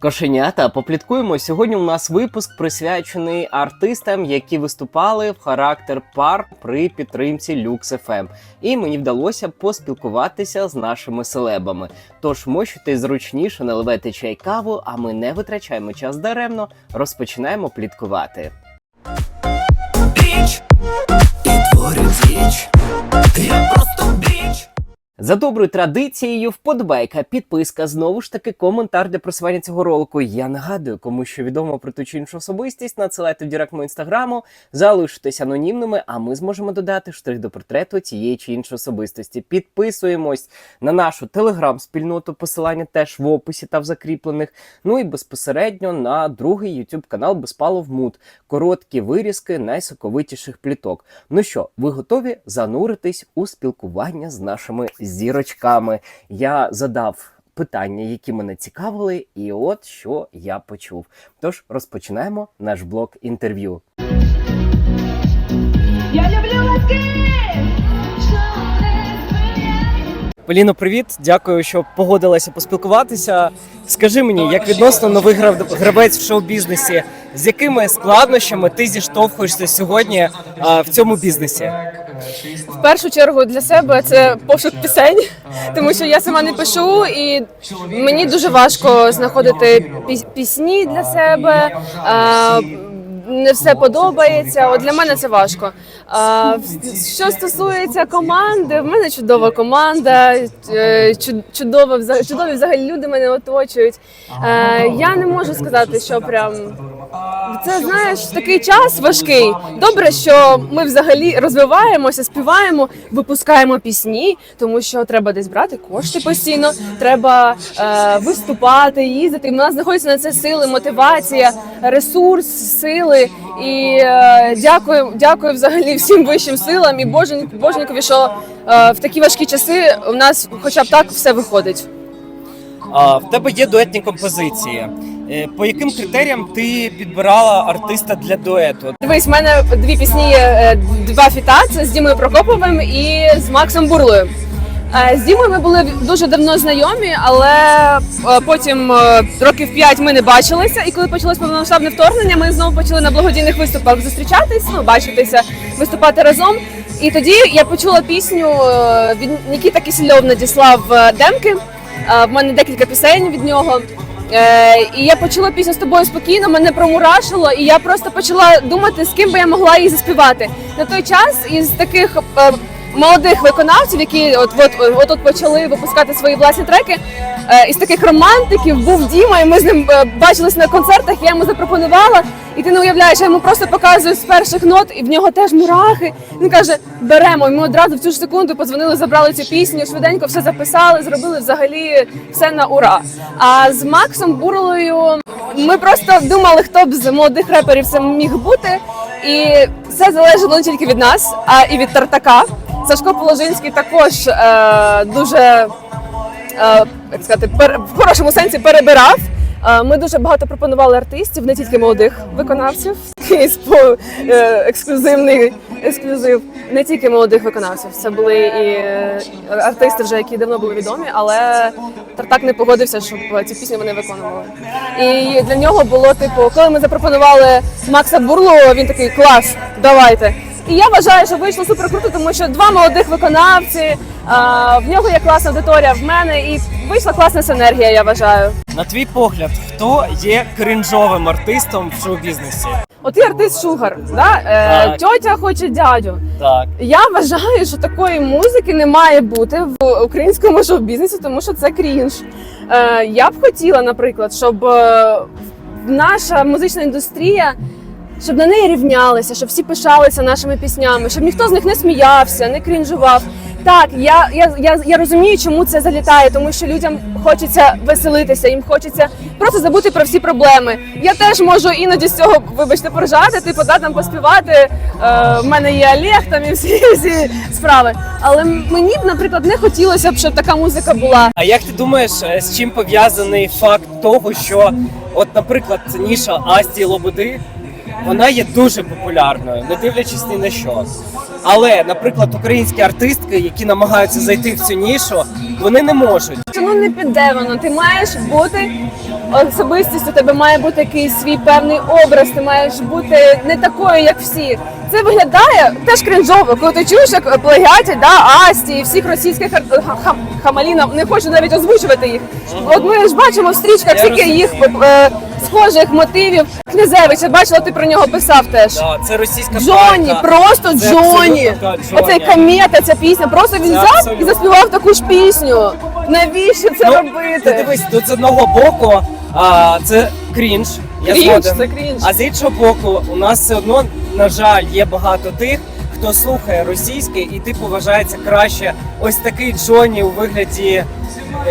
Кошенята, попліткуємо. Сьогодні у нас випуск присвячений артистам, які виступали в характер пар при підтримці Lux. І мені вдалося поспілкуватися з нашими селебами. Тож мощуйте зручніше, наливайте чай каву, а ми не витрачаємо час даремно, розпочинаємо пліткувати. Біч і діч. Я просто біч. За доброю традицією, вподобайка, підписка, знову ж таки, коментар для просування цього ролику. Я нагадую, кому що відомо про ту чи іншу особистість, надсилайте в директ мого інстаграму, залишитесь анонімними, а ми зможемо додати штрих до портрету цієї чи іншої особистості. Підписуємось на нашу телеграм-спільноту, посилання теж в описі та в закріплених. Ну і безпосередньо на другий YouTube канал Безпалов Муд. Короткі вирізки найсоковитіших пліток. Ну що, ви готові зануритись у спілкування з нашими зірочками? Я задав питання, які мене цікавили, і от що я почув. Тож розпочинаємо наш блок інтерв'ю. Я люблю ласки! Поліно, привіт! Дякую, що погодилася поспілкуватися. Скажи мені, як відносно новий грав- гравець в шоу-бізнесі, з якими складнощами ти зіштовхуєшся сьогодні а, в цьому бізнесі? В першу чергу для себе це пошук пісень, тому що я сама не пишу, і мені дуже важко знаходити пісні для себе. А, не все подобається. От для мене це важко. А, що стосується команди, в мене чудова команда, е, чу- чудова чудові взагалі люди мене оточують. Е, я не можу сказати, що прям це знаєш такий час важкий. Добре, що ми взагалі розвиваємося, співаємо, випускаємо пісні, тому що треба десь брати кошти постійно, треба е, виступати, їздити. У нас знаходяться на це сили, мотивація, ресурс, сили. І е, дякую, дякую взагалі всім вищим силам і Божен, Боженькові, що е, в такі важкі часи у нас, хоча б так, все виходить. А, в тебе є дуетні композиції. Е, По яким критеріям ти підбирала артиста для дуету? Дивись, в мене дві пісні, є, е, два фіта. Це з Дімою Прокоповим і з Максом Бурлою. Е, З Дімою ми були дуже давно знайомі, але потім років п'ять ми не бачилися. І коли почалось повномасштабне вторгнення, ми знову почали на благодійних виступах зустрічатись, ну бачитися, виступати разом. І тоді я почула пісню від Нікіта Кисельов надіслав демки. В мене декілька пісень від нього. Е, і я почула пісню з тобою спокійно, мене промурашило, і я просто почала думати, з ким би я могла її заспівати. На той час із таких е, молодих виконавців, які от от, от, от почали випускати свої власні треки. е, із таких романтиків був Діма, і ми з ним е, бачились на концертах. Я йому запропонувала, і ти не уявляєш, я йому просто показую з перших нот, і в нього теж мурахи. Він каже: беремо. І ми одразу в цю ж секунду подзвонили, забрали цю пісню, швиденько все записали, зробили взагалі все на ура. А з Максом Бурлою ми просто думали, хто б з молодих реперів це міг бути, і все залежало не тільки від нас, а і від Тартака. Сашко Положинський також е, дуже е, як сказати, пер, в хорошому сенсі перебирав. Е, Ми дуже багато пропонували артистів, не тільки молодих виконавців. Е, ексклюзивний ексклюзив. Не тільки молодих виконавців. Це були і е, артисти, вже які давно були відомі, але Тартак не погодився, щоб ці пісні вони виконували. І для нього було типу, коли ми запропонували Макса Бурлу, він такий клас, давайте. І я вважаю, що вийшло супер круто, тому що два молодих виконавці, а, в нього є класна аудиторія, в мене, і вийшла класна синергія, я вважаю. На твій погляд, хто є кринжовим артистом в шоу-бізнесі? От є артист Шугар, да? е, Так. тьотя хоче дядю. Так. Я вважаю, що такої музики не має бути в українському шоу-бізнесі, тому що це крінж. Е, я б хотіла, наприклад, щоб е, наша музична індустрія. Щоб на неї рівнялися, щоб всі пишалися нашими піснями, щоб ніхто з них не сміявся, не крінжував. Так, я, я, я, я розумію, чому це залітає, тому що людям хочеться веселитися, їм хочеться просто забути про всі проблеми. Я теж можу іноді з цього, вибачте, поржати, типу, да, там поспівати. Е, в мене є Олег там і всі, всі справи. Але мені б, наприклад, не хотілося б, щоб така музика була. А як ти думаєш, е, з чим пов'язаний факт того, що, от, наприклад, ніша Асті Лободи, вона є дуже популярною, не дивлячись ні на що. Але, наприклад, українські артистки, які намагаються зайти в цю нішу, вони не можуть. Ну не піде воно. Ти маєш бути особистістю, у тебе має бути якийсь свій певний образ, ти маєш бути не такою, як всі. Це виглядає теж крінжово, коли ти чуєш, як плагіатять, да, Асті і всіх російських ар- ха- ха- хамалінів, не хочу навіть озвучувати їх. От ми ж бачимо в стрічках Я їх е, схожих мотивів. Князевич, я бачила, ти про нього писав теж. Да, це російська Джоні, байка. просто Це Джоні. Оцей комета, ця пісня. Просто він взяв і заспівав таку ж пісню. Навіщо це Ну, Ти робити? дивись, тут з одного боку а, це крінж. Я Крінж, згоден. це крінж. А з іншого боку, у нас все одно, на жаль, є багато тих, хто слухає російське, і типу вважається краще ось такий Джоні у вигляді. е,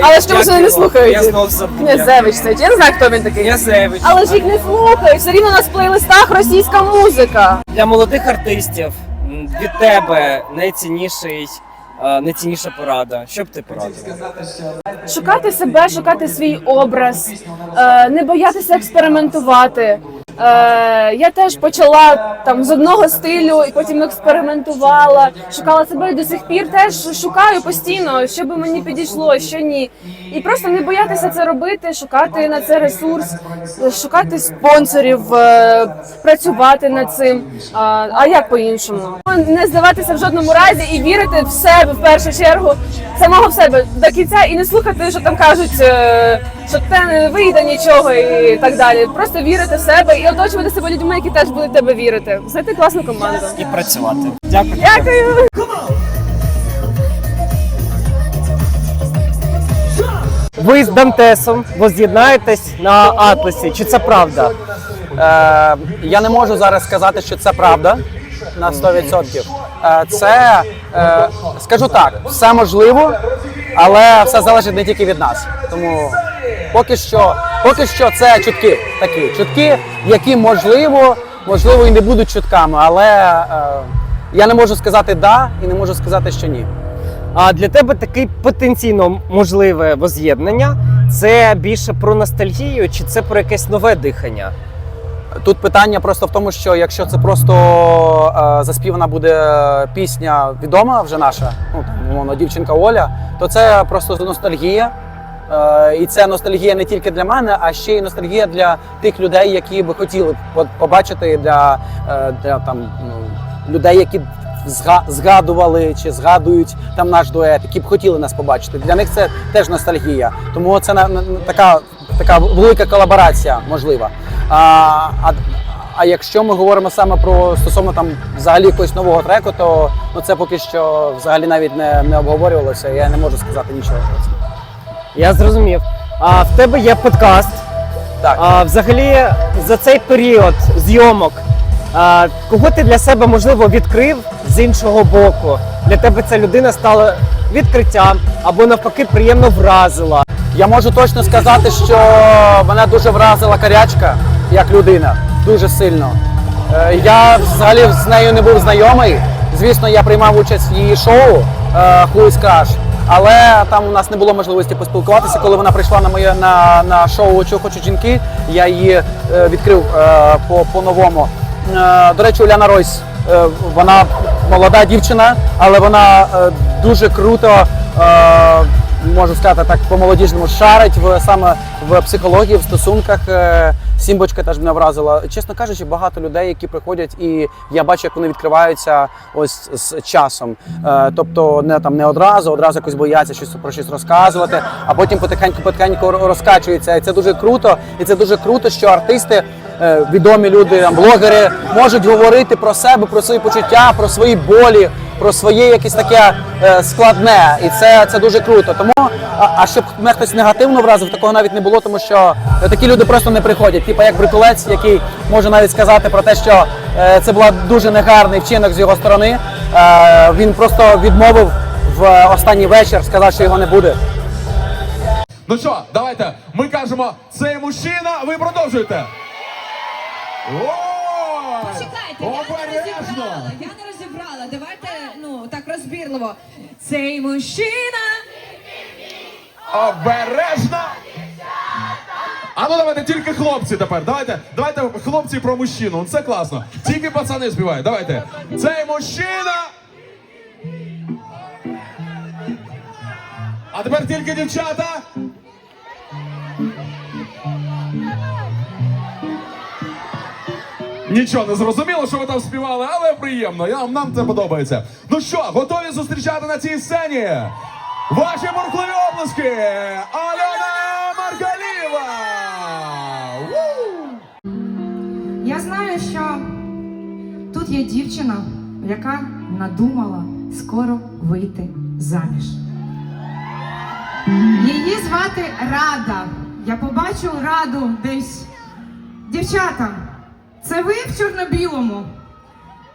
Але ж як вони не його? слухають. Я знов забув. Князевич це. Я не знаю, хто він такий. Князевич. Але ж їх не слухають. Все рівно у нас в плейлистах російська музика. Для молодих артистів м, від тебе найцінніший, найцінніша порада. Що б ти порадила? Шукати себе, шукати свій образ, е, не боятися експериментувати. Е, я теж почала там з одного стилю, і потім експериментувала, шукала себе і до сих пір теж шукаю постійно, що би мені підійшло, що ні. І просто не боятися це робити, шукати на це ресурс, шукати спонсорів, е, працювати над цим. А, а як по-іншому? Не здаватися в жодному разі і вірити в себе в першу чергу, самого в себе до кінця, і не слухати, що там кажуть, е, що те не вийде нічого і так далі. Просто вірити в себе і оточувати себе людьми, які теж будуть в тебе вірити. Знайти класну команду. І працювати. Дякую. Дякую. Ви з Дантесом воз'єднаєтесь на Атласі. Чи це правда? Е, я не можу зараз сказати, що це правда на 100%. Е, це, е, скажу так, все можливо, але все залежить не тільки від нас. Тому поки що, поки що це чутки такі. Чутки, які можливо, можливо, і не будуть чутками, але е, я не можу сказати да і не можу сказати, що ні. А для тебе такий потенційно можливе воз'єднання це більше про ностальгію, чи це про якесь нове дихання? Тут питання просто в тому, що якщо це просто е, заспівана буде пісня відома вже наша, ну там умовно дівчинка Оля, то це просто ностальгія. Е, і це ностальгія не тільки для мене, а ще й ностальгія для тих людей, які би хотіли по- побачити для, е, для там ну, людей, які зга- згадували чи згадують там наш дует, які б хотіли нас побачити. Для них це теж ностальгія. Тому це на, на- така, така велика колаборація можлива. А, а, а якщо ми говоримо саме про стосовно там взагалі якогось нового треку, то ну це поки що взагалі навіть не, не обговорювалося. Я не можу сказати нічого. Я зрозумів. А в тебе є подкаст. Так. А взагалі за цей період зйомок, а, кого ти для себе можливо відкрив з іншого боку? Для тебе ця людина стала відкриттям або навпаки приємно вразила. Я можу точно сказати, що мене дуже вразила карячка як людина, дуже сильно. Е, Я взагалі з нею не був знайомий. Звісно, я приймав участь в її шоу е, Who's Crush, але там у нас не було можливості поспілкуватися. Коли вона прийшла на моє на, на шоу «Чого хочуть жінки, я її е, відкрив е, по, по-новому. Е, До речі, Уляна Ройс, е, вона молода дівчина, але вона е, дуже круто. е, можу сказати так по-молодіжному, шарить в саме в психології, в стосунках. Е, Сімбочка теж мене вразила. Чесно кажучи, багато людей, які приходять, і я бачу, як вони відкриваються ось з часом. Е, тобто не там не одразу, одразу якось бояться щось про щось розказувати, а потім потихеньку потихеньку розкачується. І це дуже круто. І це дуже круто, що артисти. е, Відомі люди, блогери можуть говорити про себе, про свої почуття, про свої болі, про своє якесь таке е, складне, і це, це дуже круто. Тому а, а щоб мене хтось негативно вразив, такого навіть не було, тому що е, такі люди просто не приходять. Типа як бритулець, який може навіть сказати про те, що е, це була дуже негарний вчинок з його сторони. Він просто відмовив в останній вечір, сказав, що його не буде. Ну що, давайте. Ми кажемо, цей мужчина, ви продовжуєте. Почекайте, я не розібрала. Я не розібрала. Давайте ну так розбірливо. Цей мужчина. Обережно! А ну давайте тільки хлопці тепер. Давайте, давайте хлопці про мужчину. Це класно. Тільки пацани співають. Давайте. Цей мужчина. А тепер тільки дівчата. Нічого не зрозуміло, що ви там співали, але приємно. Я, нам це подобається. Ну що, готові зустрічати на цій сцені? Ваші бурхливі обласки! Альона Маргаліва! Я знаю, що тут є дівчина, яка надумала скоро вийти заміж. Її звати Рада. Я побачу раду десь. Дівчата, це ви в чорно-білому?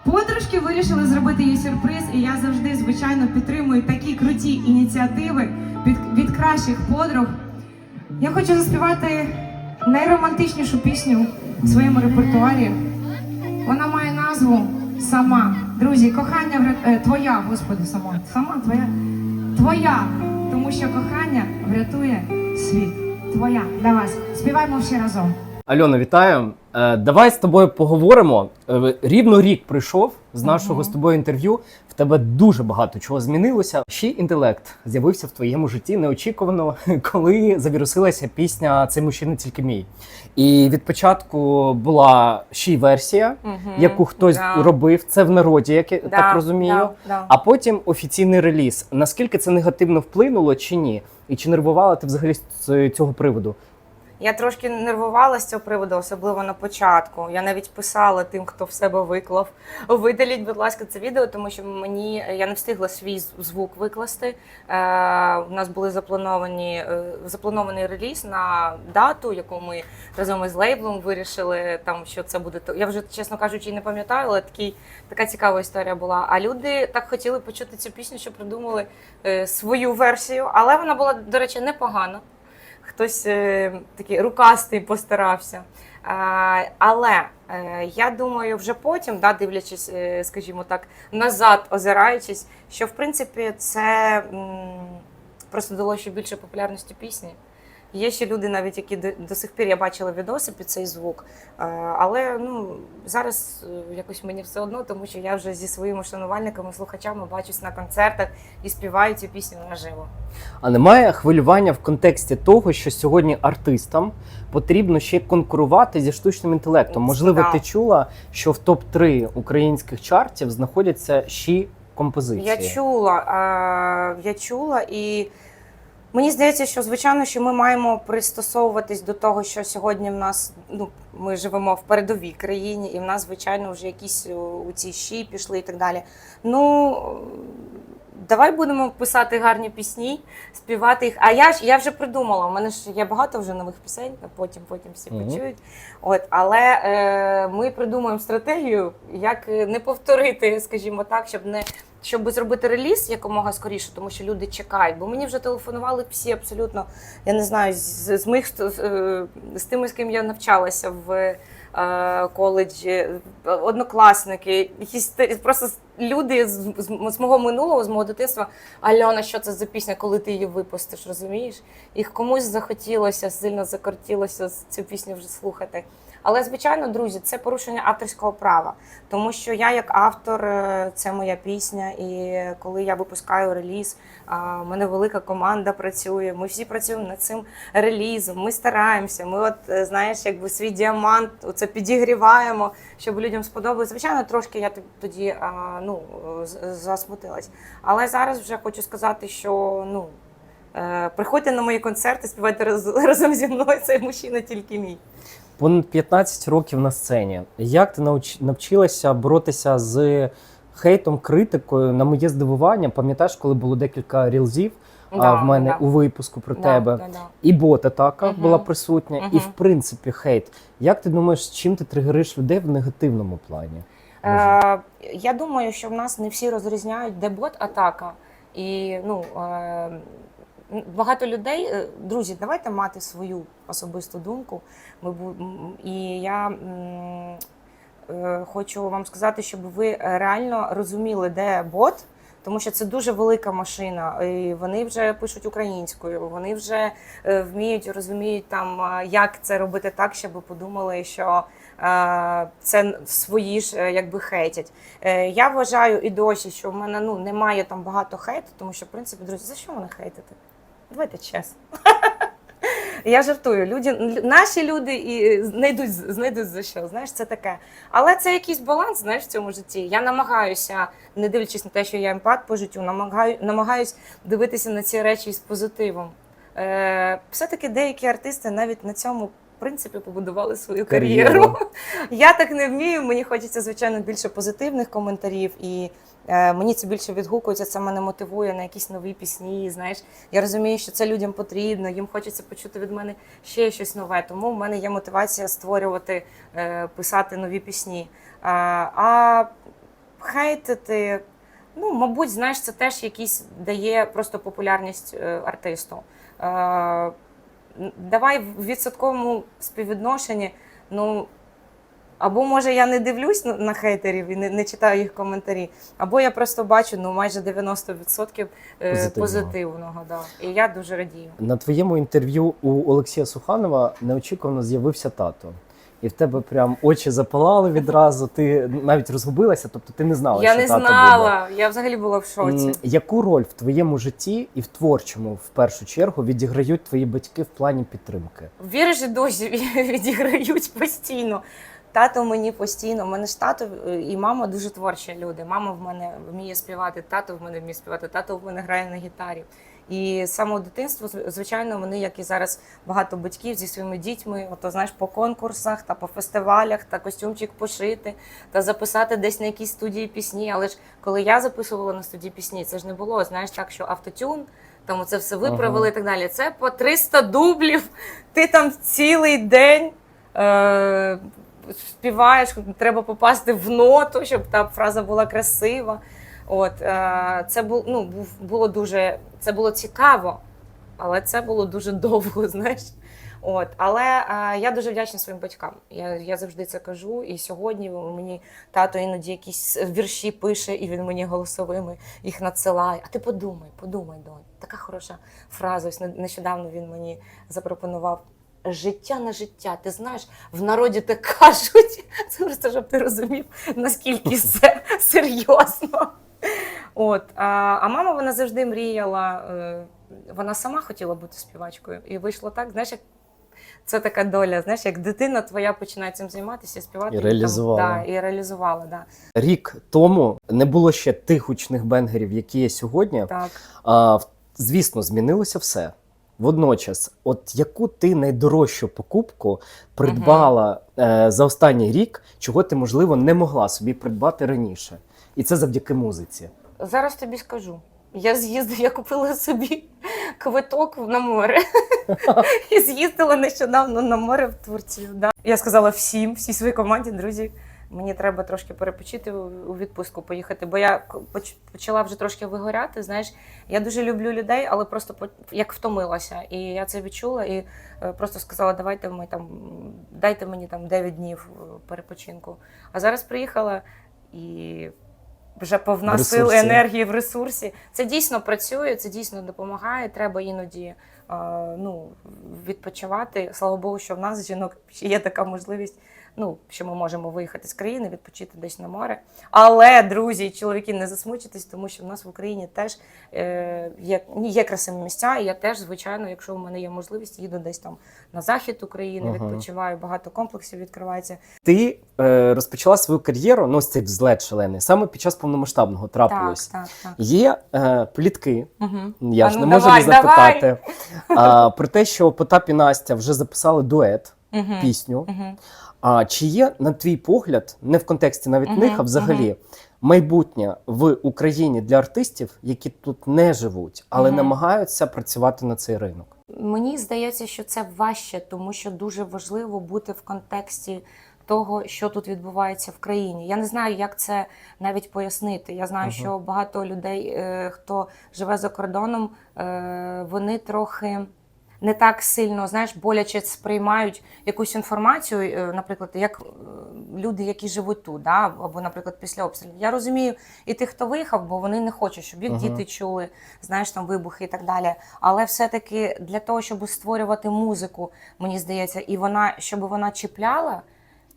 Подружки вирішили зробити їй сюрприз, і я завжди, звичайно, підтримую такі круті ініціативи від, від кращих подруг. Я хочу заспівати найромантичнішу пісню в своєму репертуарі. Вона має назву Сама. Друзі, кохання е, твоя, господи, сама. Сама твоя. Твоя. Тому що кохання врятує світ. Твоя. Для вас. Співаємо всі разом. Альона, вітаю. Е, давай з тобою поговоримо. Е, рівно рік прийшов з нашого з тобою інтерв'ю. В тебе дуже багато чого змінилося. Ще й інтелект з'явився в твоєму житті неочікувано, коли завірусилася пісня Цей мужчина тільки мій. І від початку була ще й версія, яку хтось да. робив. Це в народі, як я Да, так розумію. да, да. А потім офіційний реліз. Наскільки це негативно вплинуло чи ні? І чи нервувала ти взагалі з цього приводу? Я трошки нервувала з цього приводу, особливо на початку. Я навіть писала тим, хто в себе виклав. Видаліть, будь ласка, це відео, тому що мені я не встигла свій звук викласти. Е, у нас були заплановані е, запланований реліз на дату, яку ми разом із лейблом вирішили. Там що це буде. Я вже чесно кажучи, не пам'ятаю, але такий така цікава історія була. А люди так хотіли почути цю пісню, що придумали е, свою версію, але вона була, до речі, непогана. Хтось е, такий рукастий постарався. Е, але е, я думаю, вже потім, да, дивлячись, скажімо так, назад, озираючись, що в принципі це просто дало ще більше популярності пісні. Є ще люди, навіть які до, до сих пір я бачила відоси під цей звук. Е, але ну, зараз е, якось мені все одно, тому що я вже зі своїми шанувальниками, слухачами бачусь на концертах і співаю цю пісню наживо. А немає хвилювання в контексті того, що сьогодні артистам потрібно ще конкурувати зі штучним інтелектом. Можливо, Так. ти чула, що в топ 3 українських чартів знаходяться ще композиції. Я чула, е, я чула, і мені здається, що звичайно, що ми маємо пристосовуватись до того, що сьогодні в нас ну ми живемо в передовій країні, і в нас, звичайно, вже якісь у ці щі пішли і так далі. Ну давай будемо писати гарні пісні, співати їх. А я ж я вже придумала. У мене ж є багато вже нових пісень, потім потім всі Мгм. почують. От, але е, ми придумаємо стратегію, як е, не повторити, скажімо так, щоб не щоб зробити реліз якомога скоріше, тому що люди чекають. Бо мені вже телефонували всі абсолютно, я не знаю, з, з моїх е, з тими, з ким я навчалася в е, коледжі, однокласники, якісь просто люди з, з, мого минулого, з мого дитинства. Альона, що це за пісня, коли ти її випустиш, розумієш? Їх комусь захотілося, сильно закортілося цю пісню вже слухати. Але звичайно, друзі, це порушення авторського права, тому що я як автор, е, це моя пісня, і коли я випускаю реліз, у мене велика команда працює. Ми всі працюємо над цим релізом. Ми стараємося. Ми, от е, знаєш, якби свій діамант це підігріваємо, щоб людям сподобалось. Звичайно, трошки я тоді ну засмутилась. Але зараз вже хочу сказати, що ну. е, Приходьте на мої концерти, співайте разом зі мною. Цей мужчина тільки мій. Понад 15 років на сцені. Як ти науч... навчилася боротися з хейтом, критикою? На моє здивування, пам'ятаєш, коли було декілька рілзів а, Да, в мене да. у випуску про Да, тебе. да, да. І бот-атака Мгм. була присутня, і в принципі хейт. Як ти думаєш, чим ти тригериш людей в негативному плані? Е, я думаю, що в нас не всі розрізняють, де бот-атака. І ну, е, багато людей, е, друзі, давайте мати свою особисту думку. Ми, бу- і я е, хочу вам сказати, щоб ви реально розуміли, де бот. Тому що це дуже велика машина, і вони вже пишуть українською, вони вже е, вміють, розуміють там, як це робити так, щоб подумали, що це свої ж якби хейтять. Я вважаю і досі, що в мене ну немає там багато хейту, тому що в принципі, друзі, за що мене хейтити? Давайте чесно. Я жартую. Люди, наші люди і знайдуть, знайдуть за що. Знаєш, це таке. Але це якийсь баланс, знаєш, в цьому житті. Я намагаюся, не дивлячись на те, що я емпат по життю, намагаю, намагаюсь дивитися на ці речі з позитивом. Е, все-таки деякі артисти навіть на цьому принципі побудували свою кар'єру. Кар'єру. Я так не вмію. Мені хочеться, звичайно, більше позитивних коментарів, і е, мені це більше відгукується. Це мене мотивує на якісь нові пісні. Знаєш, я розумію, що це людям потрібно, їм хочеться почути від мене ще щось нове. Тому в мене є мотивація створювати, е, писати нові пісні. А, а хейтити, ну, мабуть, знаєш, це теж якийсь дає просто популярність е, артисту. Давай в відсотковому співвідношенні. Ну, або може я не дивлюсь на- на хейтерів і не, не читаю їх коментарі, або я просто бачу ну майже 90% е, Позитивного. позитивного. да. І я дуже радію. На твоєму інтерв'ю у Олексія Суханова неочікувано з'явився тато. І в тебе прям очі запалали відразу. Ти навіть розгубилася, тобто ти не знала, я що не тато знала, я взагалі була в шоці. Яку роль в твоєму житті і в творчому в першу чергу відіграють твої батьки в плані підтримки? Віриш, досі відіграють постійно. Тато мені постійно. У мене ж тато е, і мама дуже творчі люди. Мама в мене вміє співати, тато в мене вміє співати, тато в мене грає на гітарі. І з самого дитинства, звичайно, вони, як і зараз багато батьків зі своїми дітьми, ото знаєш, по конкурсах та по фестивалях, та костюмчик пошити, та записати десь на якійсь студії пісні. Але ж коли я записувала на студії пісні, це ж не було, знаєш, так, що автотюн. Там це все виправили і так далі. Це по 300 дублів. Ти там цілий день е, співаєш, треба попасти в ноту, щоб та фраза була красива. От, е, це бу, ну, був, було дуже це було цікаво, але це було дуже довго, знаєш. От, але е, я дуже вдячна своїм батькам. Я, я завжди це кажу. І сьогодні мені тато іноді якісь вірші пише, і він мені голосовими їх надсилає. А ти подумай, подумай, донь. Така хороша фраза. Ось не- нещодавно він мені запропонував. Життя на життя. Ти знаєш, в народі так кажуть. Це просто щоб ти розумів, наскільки це серйозно. От, а, а мама вона завжди мріяла. е, Вона сама хотіла бути співачкою. І вийшло так, знаєш, як це така доля. Знаєш, як дитина твоя починає цим займатися, співати І там, реалізувала. да, і реалізувала. Да. Рік тому не було ще тих гучних бенгерів, які є сьогодні. Так. А, звісно, змінилося все. Водночас, от яку ти найдорожчу покупку придбала е, за останній рік, чого ти, можливо, не могла собі придбати раніше? І це завдяки музиці. Зараз тобі скажу. Я з'їздила, я купила собі квиток на море. І з'їздила нещодавно на море в Турцію. Да. Я сказала всім, всій своїй команді, друзі, мені треба трошки перепочити у відпустку поїхати, бо я почала вже трошки вигоряти. Знаєш, я дуже люблю людей, але просто як втомилася. І я це відчула і е, просто сказала, давайте ми там дайте мені там 9 днів е, перепочинку. А зараз приїхала і вже повна В сил, енергії в ресурсі. Це дійсно працює, це дійсно допомагає. Треба іноді ну, відпочивати. Слава Богу, що в нас жінок є така можливість. Ну, що ми можемо виїхати з країни, відпочити десь на море. Але, друзі, чоловіки, не засмучитесь, тому що в нас в Україні теж е, є, є красиві місця, і я теж, звичайно, якщо в мене є можливість, їду десь там на захід України, Ага. відпочиваю, багато комплексів відкривається. Ти е, розпочала свою кар'єру, ну цей взлет шалений, саме під час повномасштабного трапилось. Так, так, так. Є е, плітки, Угу. я А ж ну, не можу давай, не запитати. А, про те, що Потап і Настя вже записали дует, Угу. пісню. Угу. А чи є, на твій погляд, не в контексті навіть них, а взагалі майбутнє в Україні для артистів, які тут не живуть, але намагаються працювати на цей ринок? Мені здається, що це важче, тому що дуже важливо бути в контексті того, що тут відбувається в країні. Я не знаю, як це навіть пояснити. Я знаю, Мгм. що багато людей, е, хто живе за кордоном, е, вони трохи. Не так сильно, знаєш, боляче сприймають якусь інформацію, е, наприклад, як е, люди, які живуть тут, да? або, наприклад, після обстрілів. Я розумію і тих, хто виїхав, бо вони не хочуть, щоб їх Ага. діти чули, знаєш, там вибухи і так далі. Але все-таки для того, щоб створювати музику, мені здається, і вона, щоб вона чіпляла,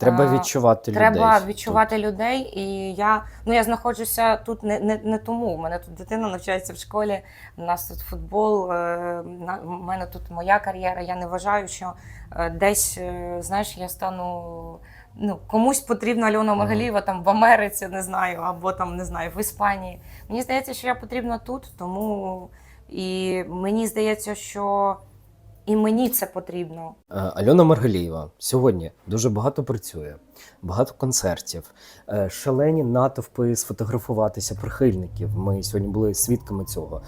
Треба Е, відчувати Треба людей. відчувати людей, і я ну я знаходжуся тут не, не, не тому. У мене тут дитина навчається в школі. У нас тут футбол. е, У мене тут моя кар'єра. Я не вважаю, що е, десь знаєш, я стану. Ну, комусь потрібна Альона Маргалієва там в Америці, не знаю, або там не знаю, в Іспанії. Мені здається, що я потрібна тут, тому і мені здається, що і мені це потрібно. Е, Альона Маргалієва сьогодні дуже багато працює, багато концертів, е, шалені натовпи сфотографуватися прихильників. Ми сьогодні були свідками цього.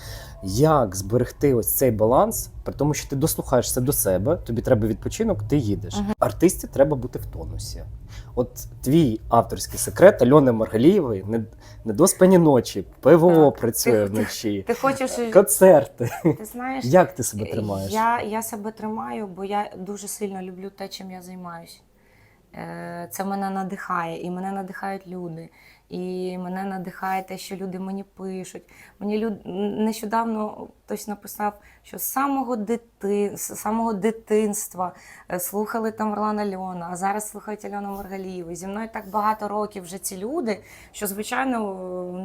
Як зберегти ось цей баланс, при тому, що ти дослухаєшся до себе, тобі треба відпочинок, ти їдеш. Мгм. Артисті треба бути в тонусі. От твій авторський секрет Альони Маргалієвої не, недоспані ночі, ПВО Так. працює Ти- вночі, Ти хочеш концерти. ти знаєш, Як ти себе тримаєш? Я, я себе тримаю, бо я дуже сильно люблю те, чим я займаюся. Це мене надихає, і мене надихають люди. І мене надихає те, що люди мені пишуть. Мені люд... нещодавно хтось написав, що з самого, дити... з самого дитинства е, слухали там Орлана Льона, а зараз слухають Альону Маргалієву. Зі мною так багато років вже ці люди, що, звичайно,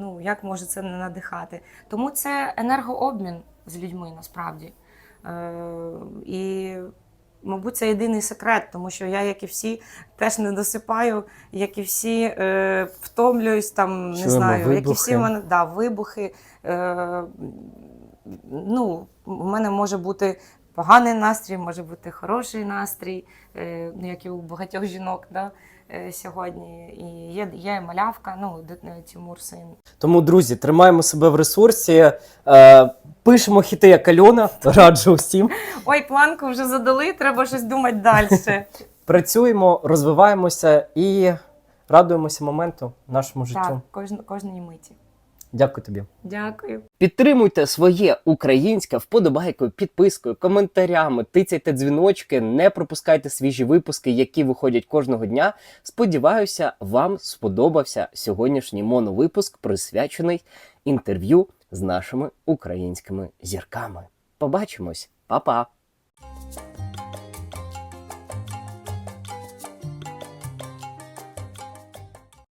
ну як може це не надихати. Тому це енергообмін з людьми насправді. Е, і, мабуть, це єдиний секрет, тому що я, як і всі, теж не досипаю, як і всі е, втомлююсь, там, не Чуємо знаю, як і всі в мене да, вибухи. Е, ну, у мене може бути поганий настрій, може бути хороший настрій, е, ну, як і у багатьох жінок да, е, сьогодні. І є, є малявка, ну, Тимур син. Тому, друзі, тримаємо себе в ресурсі, е, пишемо хіти як Альона, раджу всім. Ой, планку вже задали, треба щось думати далі. Працюємо, розвиваємося і радуємося моменту в нашому життю. Так, кожн, кожної миті. Дякую тобі. Дякую. Підтримуйте своє українське вподобайкою, підпискою, коментарями, тицяйте дзвіночки, не пропускайте свіжі випуски, які виходять кожного дня. Сподіваюся, вам сподобався сьогоднішній моновипуск, присвячений інтерв'ю з нашими українськими зірками. Побачимось, Па-па!